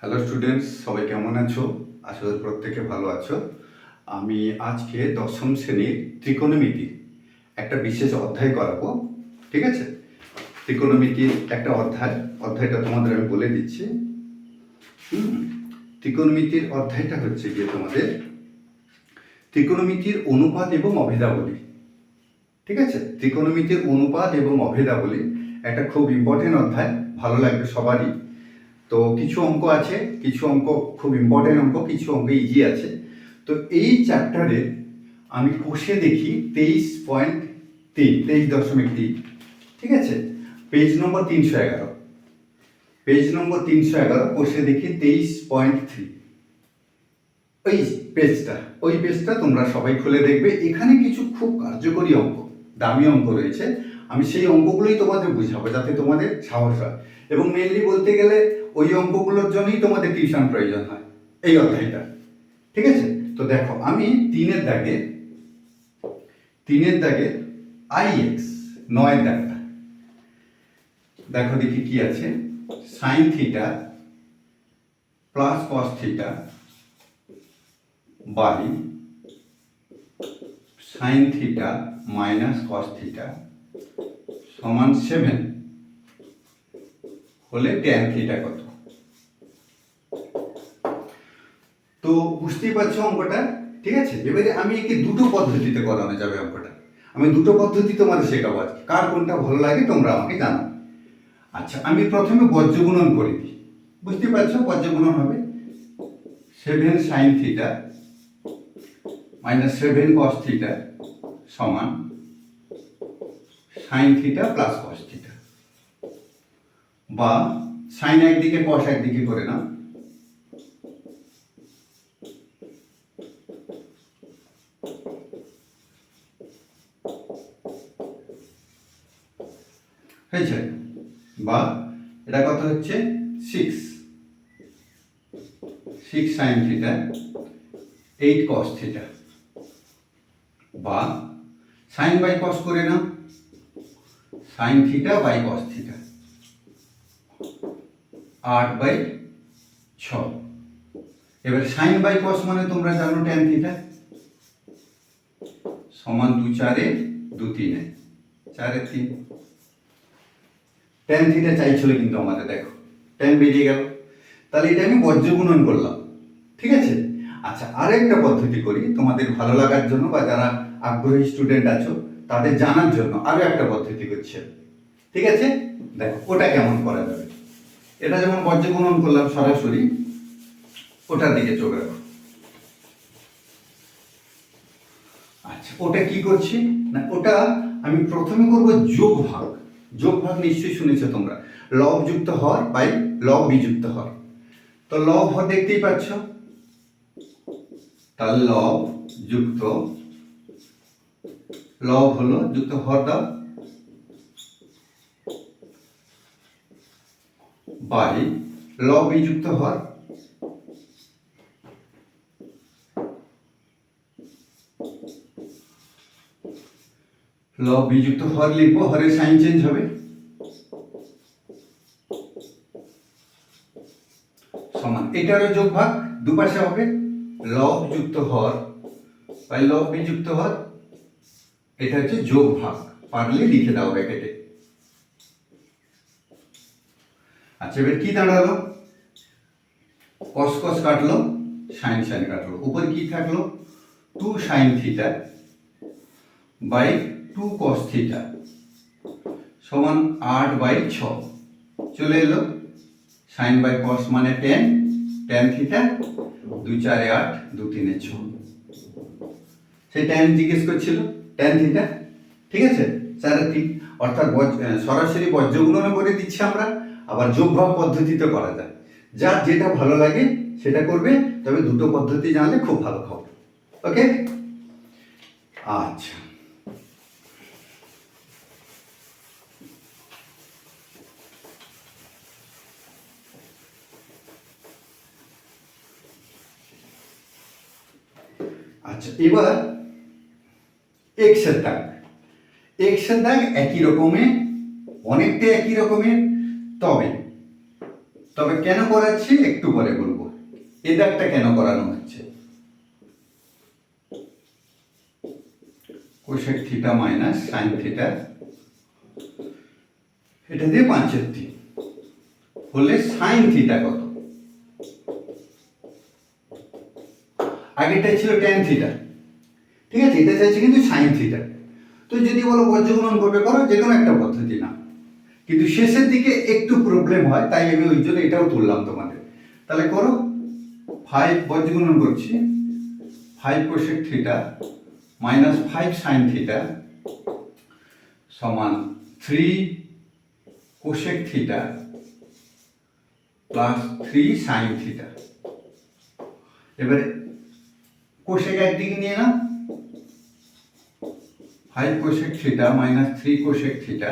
Hello students সবাই কেমন আছো? করি প্রত্যেকে ভালো আছো। আমি আজকে দশম শ্রেণির ত্রিকোণমিতি একটা বিশেষ অধ্যায় করাবো, ঠিক আছে? ত্রিকোণমিতির একটা অধ্যায়, অধ্যায়টা তোমাদের আমি বলে দিচ্ছি। ত্রিকোণমিতির অধ্যায়টা হচ্ছে গিয়ে তোমাদের ত্রিকোণমিতির অনুপাত এবং অভেদাবলী, ঠিক আছে? ত্রিকোণমিতির অনুপাত এবং অভেদাবলী একটা খুব ইম্পর্টেন্ট অধ্যায়, ভালো লাগবে সবারই। তো কিছু অঙ্ক আছে, কিছু অঙ্ক খুব ইম্পর্টেন্ট অঙ্ক, কিছু অঙ্ক ইজি আছে। তো এই চ্যাপ্টারে আমি কষে দেখি তেইশ পয়েন্ট তিন, তেইশ দশমিক তিন, ঠিক আছে? পেজ নম্বর তিনশো এগারো। পেজ নম্বর তিনশো এগারো, কষে দেখি তেইশ পয়েন্ট থ্রি ওই পেজটা ওই পেজটা তোমরা সবাই খুলে দেখবে। এখানে কিছু খুব কার্যকরী অঙ্ক, দামি অঙ্ক রয়েছে। আমি সেই অঙ্কগুলোই তোমাদের বুঝাবো, যাতে তোমাদের সাহস হয়। এবং মেনলি বলতে গেলে ওই অঙ্কগুলোর জন্যই তোমাদের টিউশন প্রয়োজন হয়। এই অধ্যায়টা। ঠিক আছে? তো দেখো, আমি তিনের দাগে তিনের দাগে আই এক্স নয়ের দাগটা। দেখো দেখি কি আছে। Sine theta plus cos theta by sine theta minus cos theta সমান সেভেন হলে ট্যান থিটা কত? তো বুঝতেই পারছ অঙ্কটা? ঠিক আছে? এবারে আমি একে দুটো পদ্ধতিতে করানো যাবে অঙ্কটা? আমি দুটো পদ্ধতি তোমাদের শেখাবো আজকে। কার কোনটা ভালো লাগে তোমরা আমাকে জানো আচ্ছা আমি প্রথমে বজ্রগুণন করে দিই। বুঝতে পারছ বজ্রগুণন হবে? Seven sine theta minus seven cos theta সমান sine theta plus cos theta. বা সাইন একদিকে, কস একদিকে করে নাও। কত হচ্ছে? Six six sine theta eight cos theta বা সাইন বাই কস করে নাও। Sine theta by cos theta আট বাই ছ। এবার সাইন বাই কস মানে তোমরা জানো ট্যান থিটা সমান দু চারে দু তিনে। চারে তিন। ট্যান থিটা চাইছিল কিন্তু আমাদের, দেখো ট্যান বেরিয়ে গেল। তাহলে এটা আমি বজ্রগুণন করলাম, ঠিক আছে? আচ্ছা আরেকটা পদ্ধতি করি, তোমাদের ভালো লাগার জন্য বা যারা আগ্রহী স্টুডেন্ট আছো, তাদের জানার জন্য আরও একটা পদ্ধতি করছে ঠিক আছে? দেখো, ওটা কেমন করা যাবে? এটা যেমন বজ্রগুণন করলাম সরাসরি, ওটার দিকে চোখ রাখো। আচ্ছা ওটা কি করছি? না, ওটা আমি প্রথমে করব যোগ ভাগ যোগ ভাগ নিশ্চয়ই শুনেছো তোমরা। লব যুক্ত হর বাই লব বিযুক্ত হর তো লব হর দেখতেই পাচ্ছ। তাহলে লব যুক্ত, লব হলো যুক্ত হর দাও বাই লব বিযুক্ত হর লব বিযুক্ত হর লিখব হরের সাইন চেঞ্জ হবে। সমান, এটারও যোগ ভাগ দুপাশে হবে লব যুক্ত হর বাই লব বিযুক্ত হর এটা হচ্ছে যোগ ভাগ পারলে লিখে দাও ব্যাকেটে আচ্ছা এবার কি দাঁড়াল? কস কস কাটলো সাইন সাইন কাটলো। উপরে কি থাকল? Two sine theta by two cos theta সমান আট বাই ছ। চলে এলো সাইন বাই কস মানে টেন টেন থিটা দু চারে আট, দু তিনে ছ। সেই টেন জিজ্ঞেস করছিল টেন থিটা ঠিক আছে? চারে তিন অর্থাৎ সরাসরি বজ্রগুণনও করে দিচ্ছি আমরা, আবার যোগভাব পদ্ধতিতে করা যায়। যার যেটা ভালো লাগে সেটা করবে, তবে দুটো পদ্ধতি জানলে খুব ভালো হবে। ওকে আচ্ছা। আচ্ছা এবার এক্সের দাগ। এক্সের দাগ একই রকমের অনেকটা একই রকমের, তবে তবে কেন করাচ্ছি একটু পরে বলব। এ দাগটা কেন করানো হচ্ছে? Cosec theta minus sine theta, এটা দিয়ে পাঁচের তিন হলে সাইন থিটা কত? আগেরটা ছিল ট্যান থিটা ঠিক আছে? এটা চাইছে কিন্তু সাইন থিটা তো যদি বলো বজ্রগুণন করবে, করো যে কোনো একটা পদ্ধতি না কিন্তু শেষের দিকে একটু প্রবলেম হয়, তাই আমি ওই জন্য এটাও তুললাম তোমাদের। তাহলে করো ফাইভ বজ্রগুণন করছি। Five cosec theta minus five sine theta সমান three cosec theta plus three sine theta এবারে কোশেক একদিকে নিয়ে না five cosec theta minus three cosec theta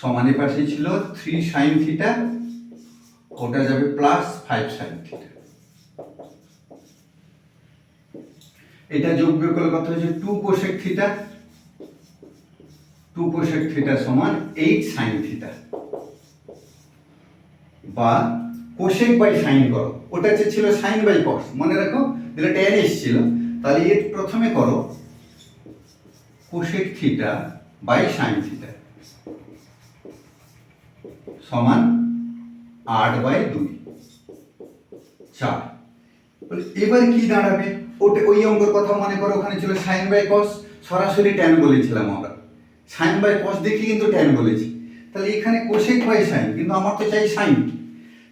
সমানের পাশে ছিল থ্রি সাইন থিটা ওটা যাবে প্লাস ফাইভ সাইন থিটা এটা যোগ বিয়োগ করলে কত হচ্ছে two cosec theta two cosec theta সমান এইট সাইন থিটা বা কোশেক বাই সাইন করো। ওটা যে ছিল সাইন বাই কস মনে রাখো, যেটা ট্যান এসেছিল, তাহলে এর প্রথমে করো cosec theta by sine theta সমান আট বাই দুই। চার। এবার কি দাঁড়াবে? ওটা ওই অঙ্কের কথা মনে করো, ওখানে ছিল সাইন বাই কস সরাসরি ট্যান বলেছিলাম আমরা। সাইন বাই কস দেখে কিন্তু ট্যান বলেছি। তাহলে এখানে কোশেক বাই সাইন কিন্তু আমার তো চাই সাইন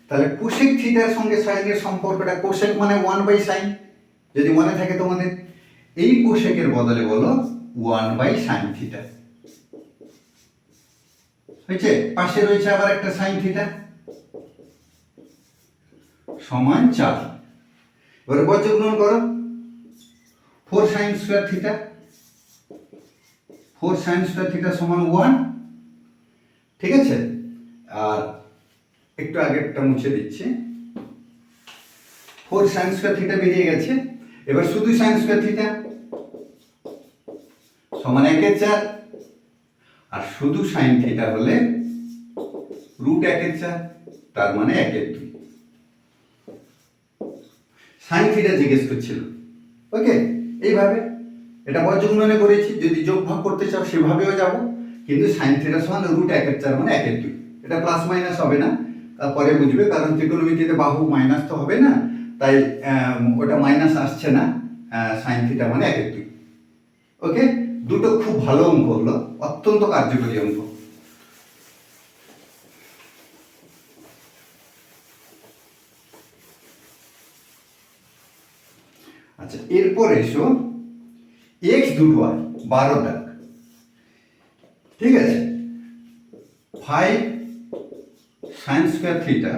তাহলে কোশেক থিটার সঙ্গে সাইনের সম্পর্কটা কোশেক মানে ওয়ান বাই সাইন যদি মনে থাকে তোমাদের, এই কোশেকের বদলে বলো ওয়ান বাই সাইন থিটা হয়েছে? পাশে রয়েছে আবার একটা সাইন থিটা সমান চার। এবারে বজ্রগ্রহণ করো। Four sine square theta four sine square theta সমান ওয়ান ঠিক আছে? আর একটু আগেরটা মুছে দিচ্ছি। ফোর সাইন স্কোয়ার থিটা বেরিয়ে গেছে। এবার শুধু সাইন স্কোয়ার থিটা সমান একের চার। আর শুধু সাইন থিটা হলে রুট একের চার, তার মানে একের দুই। সাইন থিটা জিজ্ঞেস করছিল। ওকে এইভাবে। এটা বজ্রগুণনে করেছি। যদি যোগ ভাগ করতে চাও, সেভাবেও যাব। কিন্তু সাইন থিটা সমান রুট একের চার মানে একের দুই। এটা প্লাস মাইনাস হবে না। তারপরে বুঝবে, কারণ ত্রিকোণমিতিতে বাহু মাইনাস তো হবে না, তাই ওটা মাইনাস আসছে না সাইন থিটা মানে এক দুই। ওকে দুটো খুব ভালো অঙ্ক হলো, অত্যন্ত কার্যকরী অঙ্ক। আচ্ছা এরপর এসো এক্স দুটো আর, বারো দাগ। ঠিক আছে? Five sine square theta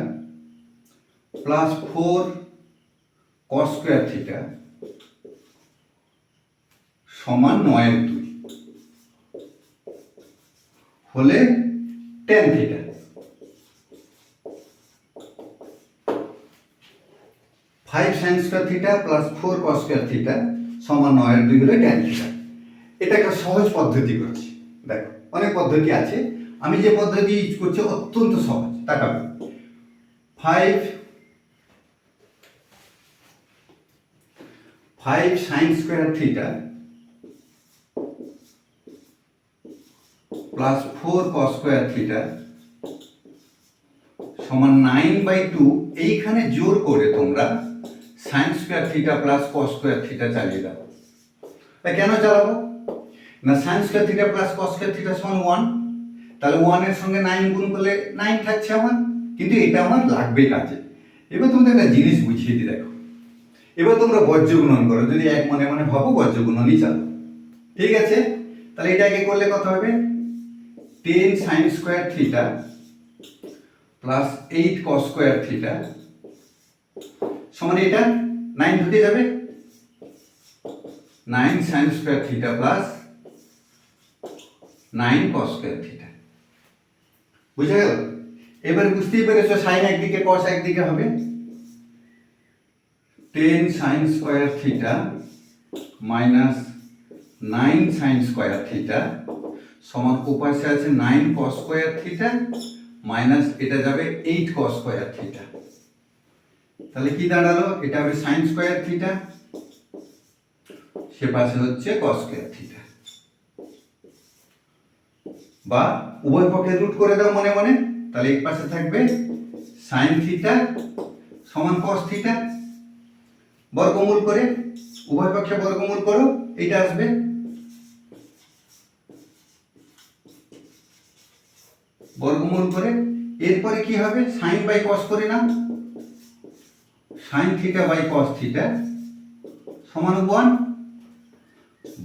plus four cos square theta সমান নয়ের দুই হলে tan theta. Five sine square theta plus four cos square theta সমান নয়ের দুই হলে টেন থিটা। এটা একটা সহজ পদ্ধতি করছি। দেখো, অনেক পদ্ধতি আছে। আমি যে পদ্ধতি ইউজ করছি, অত্যন্ত সহজ। তাকাবে five five sine square theta plus four cos square theta সমান নাইন বাই টু এইখানে জোর করে তোমরা sine square theta plus cos square theta চালিয়ে দাও। তা কেন চালাবো? না sine square theta plus cos square theta সমান ওয়ান তাহলে ওয়ানের সঙ্গে নাইন গুণ করলে নাইন থাকছে আমার। কিন্তু এটা আমার লাগবে কাজে। এবার তোমাদের একটা জিনিস বুঝিয়ে দিই দেখো। এবার তোমরা বজ্র গুণন করো। যদি এক মনে মনে ভাবো বজ্র গুণনই চালো। ঠিক আছে? তাহলে এটা আগে করলে কত হবে? Ten sine square theta plus eight cos square theta সমান এটা নাইন ঢুকে যাবে। Nine sine square theta plus nine cos square theta বুঝে গেল? এবার বুঝতেই পেরেছ সাইন একদিকে কস একদিকে হবে? Ten sine square theta minus nine sine square theta সমান উপাশে আছে nine cos square theta minus এটা যাবে এইট কস স্কোয়ার থিটা তাহলে কি দাঁড়াল? এটা হবে সাইন স্কোয়ার থিটা সে পাশে হচ্ছে কস স্কোয়ার থিটা বা উভয় পক্ষে রুট করে দাও মনে মনে। তাহলে এক পাশে থাকবে সাইন থিটা সমান কস থিটা বর্গমূল করে, উভয় পক্ষে বর্গমূল করো এটা আসবে। বর্গমূল করে, এরপরে কি হবে? সাইন বাই কস করে নাও। Sine theta by cos theta সমান ওয়ান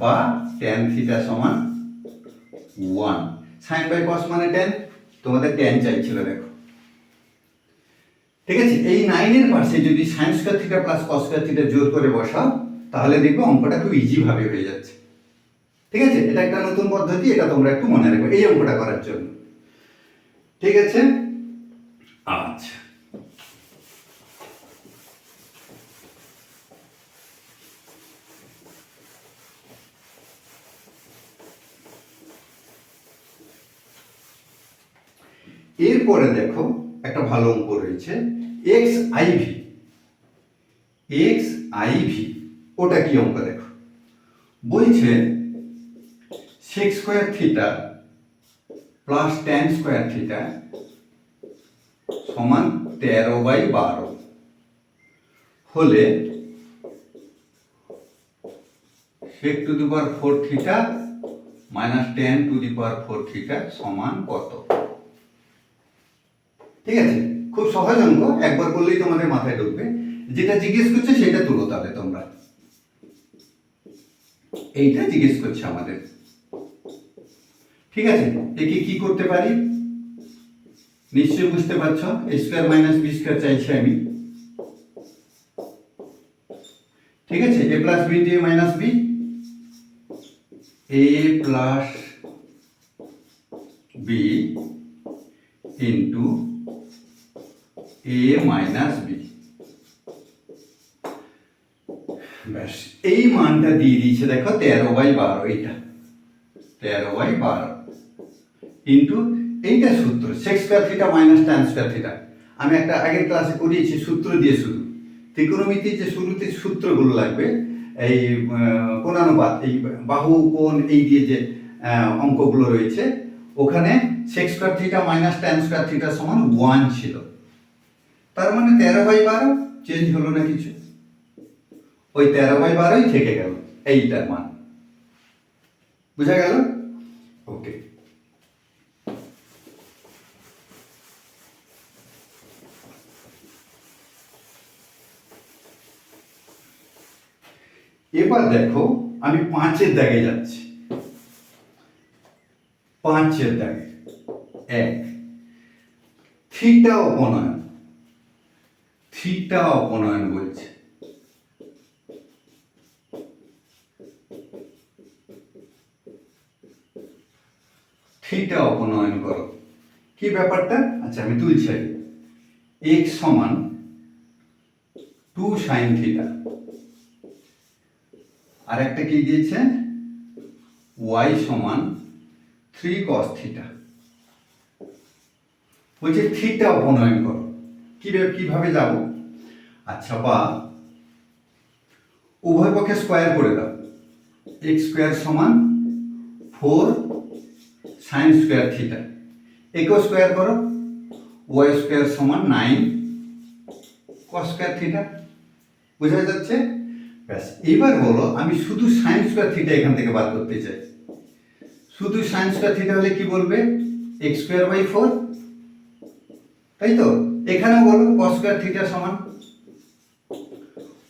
বা ট্যান থিটা সমান ওয়ান সাইন বাই কস মানে টেন তোমাদের টেন চাইছিল, দেখো। ঠিক আছে? এই নাইনের পাশে যদি sine square theta plus cos square theta জোর করে বসাও, তাহলে দেখবে অঙ্কটা খুব ইজিভাবে হয়ে যাচ্ছে। ঠিক আছে? এটা একটা নতুন পদ্ধতি, এটা তোমরা একটু মনে রাখবে এই অঙ্কটা করার জন্য। ঠিক আছে? আচ্ছা। এরপরে দেখো, একটা ভালো অঙ্ক রয়েছে এক্স আইভি এক্স আইভি ওটা কি অঙ্ক দেখো? বলছে sec square theta plus tan square theta সমান তেরো বাই বারো। হলে sec to the power four theta minus tan to the power four theta সমান কত? ঠিক আছে? খুব সহজ অঙ্ক একবার করলেই তোমাদের মাথায় ঢুকবে। যেটা জিজ্ঞেস করছে সেটা তুলো তাহলে তোমরা। এইটা জিজ্ঞেস করছে আমাদের। ঠিক আছে? একে কি করতে পারি? নিশ্চয়ই বুঝতে পারছ? স্কোয়ার মাইনাস বি স্কোয়ার চাইছি আমি। ঠিক আছে? এ প্লাস বি দিয়ে minus B A plus B into A minus B. ব্যাস, এই মানটা দিয়ে দিয়েছে দেখো তেরো বাই বারো, এইটা। তেরো বাই বারো। ইন্টু এইটা সূত্র sec square theta minus tan square theta আমি একটা আগের ক্লাসে করিয়েছি সূত্র দিয়ে শুরু ত্রিকোণমিতির যে শুরুতে সূত্রগুলো লাগবে, এই কোণানুপাত, এই বাহু, কোণ, এই দিয়ে যে অঙ্কগুলো রয়েছে, ওখানে sec square theta minus tan square theta সমান ওয়ান ছিল। তার মানে তেরো বাই বারো চেঞ্জ হলো না কিছু? ওই তেরো বাই বারোই থেকে গেল, এইটার মান। বুঝা গেল? ওকে এবার দেখো, আমি পাঁচের দাগে যাচ্ছি। পাঁচের দাগে। এক। থিটা অপনয়ন থিটা অপনয়ন বলছে। থিটা অপনয়ন করো। কি ব্যাপারটা? আচ্ছা আমি তুলছি এক্স সমান টু সাইন থিটা আর একটা কি দিয়েছে? ওয়াই সমান থ্রি কস থিটা বলছে থিটা অপনয়ন করো। কীভাবে কীভাবে যাব? আচ্ছা বা উভয় পক্ষে স্কোয়ার করে দাও। এক্স স্কোয়ার সমান ফোর সাইন স্কোয়ার থিটা একেও স্কোয়ার করো। ওয়াই স্কোয়ার সমান নাইন কস স্কোয়ার থিটা বোঝা যাচ্ছে? ব্যাস, এবার বলো, আমি শুধু সাইন স্কোয়ার থিটা এখান থেকে বার করতে চাই। শুধু সাইন স্কোয়ার থিটা হলে কি বলবে? এক্স স্কোয়ার বাই ফোর তাই তো? এখানেও বলো কস স্কোয়ার থিটা সমান?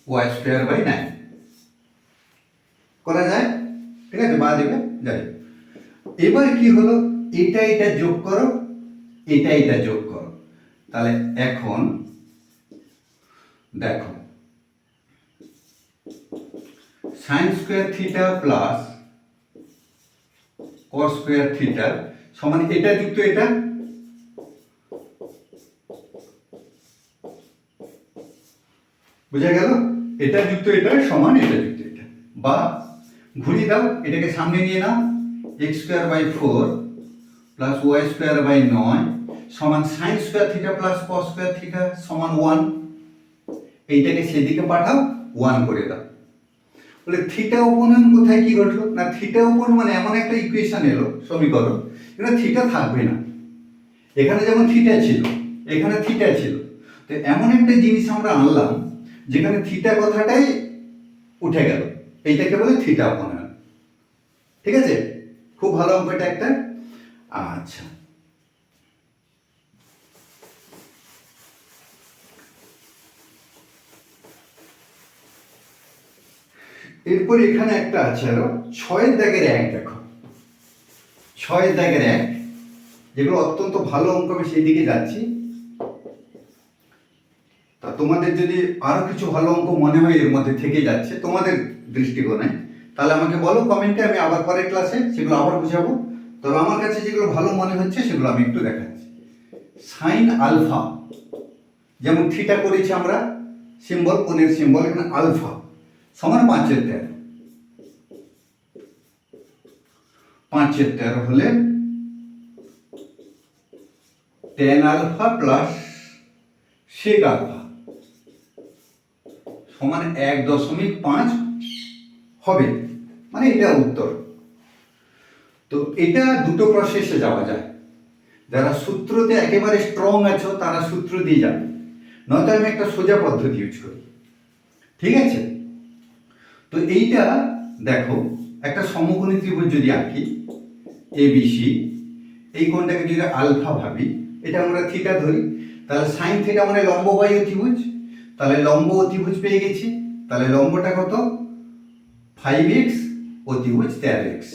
ওয়াই স্কোয়ার বাই নাইন করা যায়? ঠিক আছে, বা দেবে যাই এবার কি হলো? এটা এটা যোগ করো, এটা এটা যোগ করো। তাহলে এখন দেখো sine square theta plus cos square theta সমান এটা যুক্ত এটা বুঝা গেল? এটা যুক্ত এটা সমান, এটা যুক্ত, এটা। বা ঘুরিয়ে দাও, এটাকে সামনে নিয়ে নাও। X square by four plus Y square by নয় সমান sine square theta plus cos square theta সমান ওয়ান এইটাকে সেদিকে পাঠাও ওয়ান করে দাও। বলে থিটা উপনয়ন কোথায়, কি ঘটলো? না থিটা উপন মানে এমন একটা ইকুয়েশন এলো, সমীকরণ। এখানে থিটা থাকবে না। এখানে যেমন থিটা ছিল, এখানে থিটা ছিল। তো এমন একটা জিনিস আমরা আনলাম যেখানে থিটা কথাটাই উঠে গেল। এইটাকে বলে থিটা উপনয়ন ঠিক আছে? খুব ভালো অঙ্ক এটা একটা। আচ্ছা। এরপর এখানে একটা আছে আরও ছয়ের দাগের এক দেখো। ছয়ের দাগের এক। যেগুলো অত্যন্ত ভালো অঙ্ক আমি সেই দিকে যাচ্ছি। তোমাদের যদি আরও কিছু ভালো অঙ্ক মনে হয় এর মধ্যে থেকে যাচ্ছে, তোমাদের দৃষ্টিকোণে, তাহলে আমাকে বলো কমেন্টে আমি আবার পরের ক্লাসে সেগুলো আবার বুঝাবো। তবে আমার কাছে যেগুলো ভালো মনে হচ্ছে সেগুলো আমি একটু দেখাচ্ছি। সাইন আলফা যেমন থিটা করেছি আমরা সিম্বল কোণের সিম্বল এখানে আলফা সমান পাঁচের তেরো। পাঁচের তেরো হলে tan alpha plus sec alpha সমান এক দশমিক পাঁচ হবে। মানে এটা উত্তর। তো এটা দুটো প্রসেসে যাওয়া যায়। যারা সূত্রতে একেবারে স্ট্রং আছো, তারা সূত্র দিয়ে যাবে। নয়তো আমি একটা সোজা পদ্ধতি ইউজ করি। ঠিক আছে? তো এইটা দেখো, একটা সমকোণী ত্রিভুজ যদি আঁকি এ বিসি এই কোণটাকে যদি আলফা ভাবি, এটা আমরা থিটা ধরি, তাহলে সাইন থিটা মানে লম্ব বাই অতিভুজ তাহলে লম্ব অতিভুজ পেয়ে গেছি। তাহলে লম্বটা কত? ফাইভ এক্স অতিভুজ তেরো এক্স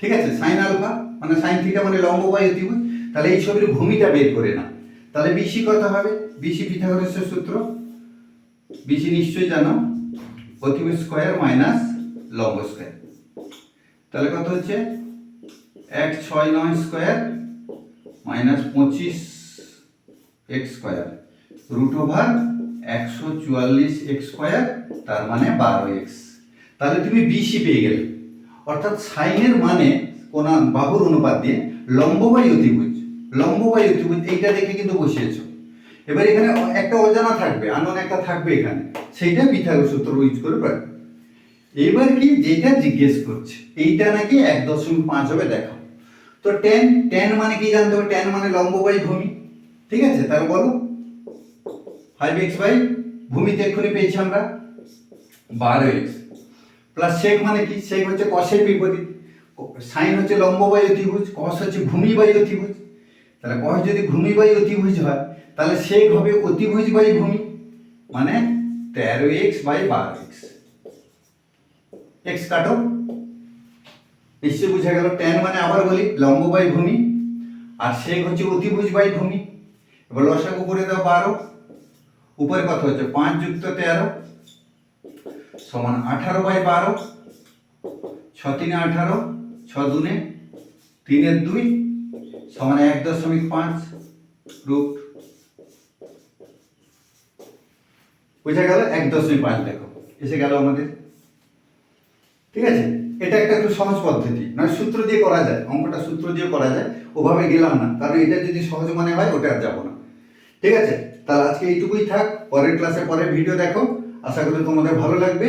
ঠিক আছে? সাইন আলফা মানে সাইন থিটা মানে লম্ব বাই অতিভুজ। তাহলে এই ছবির ভূমিটা বের করে না তাহলে বিসি কত হবে? বিসি পিথাগোরাসের সূত্র। বিসি নিশ্চয়ই জানো? অতিভুজ স্কোয়ার মাইনাস লম্ব স্কোয়ার তাহলে কত হচ্ছে? এক ছয় নয় স্কোয়ার মাইনাস পঁচিশ এক্স স্কোয়ার। রুট ওভার একশো চুয়াল্লিশ এক্স স্কোয়ার, তার মানে বারো এক্স। তাহলে তুমি বিসি পেয়ে গেলে। অর্থাৎ সাইনের মানে কোন বাহুর অনুপাত দিয়ে লম্ব বাই অতিভুজ। লম্ব বাই অতিভুজ, এইটা দেখে কিন্তু বসিয়েছো। এবার এখানে একটা অজানা থাকবে আনন একটা থাকবে এখানে। সেইটা পিথাগোরাস সূত্র ইউজ করে পাবে এবার কি, যেটা জিজ্ঞেস করছে, এইটা নাকি এক দশমিক পাঁচ হবে দেখো তো টেন টেন মানে কি জানতে হবে? টেন মানে লম্ব বাই ভূমি। ঠিক আছে, তাহলে বলো। ফাইভ এক্স বাই ভূমিতে এক্ষুনি পেয়েছি আমরা। বারো এক্স প্লাস সেক মানে কি? সেক হচ্ছে কষের বিপরীত। সাইন হচ্ছে লম্ব বাই অতিভুজ কস হচ্ছে ভূমি বাই অতিভুজ। তাহলে কস যদি ভূমি বাই অতিভুজ হয়, তাহলে সেক হবে অতিভুজ বাই ভূমি। মানে তেরো এক্স বাই বারো এক্স এক্স কাটো। নিশ্চয়ই বুঝা গেল। টেন মানে আবার বলি, লম্ব বাই ভূমি। আর সেক হচ্ছে অতিভুজ বাই ভূমি। এবার লসাগু করে দাও বারো। উপরে কত হচ্ছে? পাঁচ যুক্ত তেরো। সমান আঠারো বাই বারো। ছ তিনে আঠারো, ছ দুনে তিনের দুই, সমান এক দশমিক পাঁচ রুট। বুঝা গেল? এক দশমিক পাঁচ দেখো, এসে গেল আমাদের। ঠিক আছে? এটা একটা একটু সহজ পদ্ধতি মানে সূত্র দিয়ে করা যায়, অঙ্কটা সূত্র দিয়ে করা যায়। ওভাবে গেলাম না, কারণ এটা যদি সহজ মনে হয়, ওটা আর যাব না। ঠিক আছে? তাহলে আজকে এইটুকুই থাক, পরের ক্লাসে পরের ভিডিও দেখো। আশা করি তোমাদের ভালো লাগবে।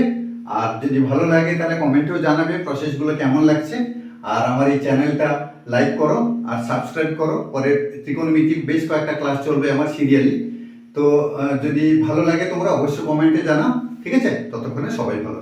আর যদি ভালো লাগে, তাহলে কমেন্টেও জানাবে প্রসেসগুলো কেমন লাগছে। আর আমার এই চ্যানেলটা লাইক করো আর সাবস্ক্রাইব করো। পরে ত্রিকোণমিতিক বেশ কয়েকটা ক্লাস চলবে আমার সিরিয়ালি তো যদি ভালো লাগে, তোমরা অবশ্যই কমেন্টে জানাও। ঠিক আছে? ততক্ষণে সবাই ভালো